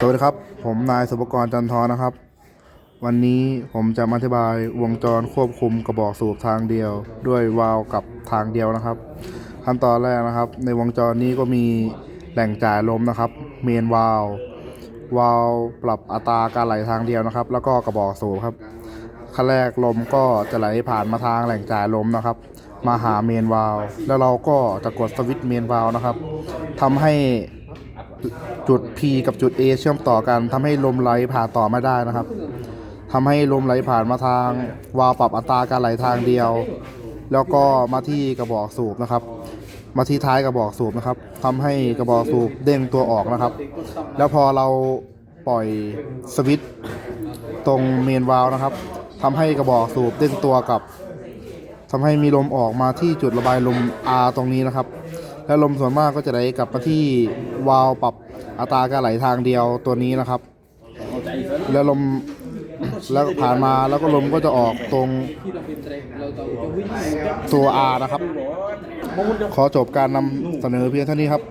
สวัสดีครับ ผมนายสุปกรณ์จันทร์นะครับ วันนี้ผมจะมาอธิบายวงจรควบคุมกระบอกสูบทางเดียว ด้วยวาล์วกับทางเดียวนะครับ ขั้นตอนแรกนะครับ ในวงจรนี้ก็มีแหล่งจ่ายลมนะครับ เมนวาล์ววาล์วปรับอัตราการไหลทางเดียวนะครับ แล้วก็กระบอกสูบครับขั้นแรกลมก็จะไหลผ่านมาทางแหล่งจ่ายลมนะครับ มาหาเมนวาล์วแล้วเราก็จะกดสวิตช์เมนวาล์วนะครับทำให้ จุด P กับจุด A เชื่อมต่อกันทำให้ลมไหลผ่านต่อไม่ได้นะครับทำให้ลมไหลผ่านมาทางวาล์วปรับอัตราการไหลทางเดียว แล้วก็มาที่กระบอกสูบนะครับ มาที่ท้ายกระบอกสูบนะครับทำให้กระบอกสูบเด้งตัวออกนะครับ แล้วพอเราปล่อยสวิตช์ตรงเมนวาล์วนะครับทำให้กระบอกสูบเด้งตัวกับทำให้มีลมออกมาที่จุดระบายลม R ตรงนี้นะครับ แล้วลมส่วนมากก็จะไหลกลับมาที่วาล์วปรับอัตราการไหลทางเดียวตัวนี้นะครับ แล้วลมแล้วผ่านมาแล้วก็ลมก็จะออกตรงตัว R นะครับ ขอจบการนำเสนอเพียงเท่านี้ครับ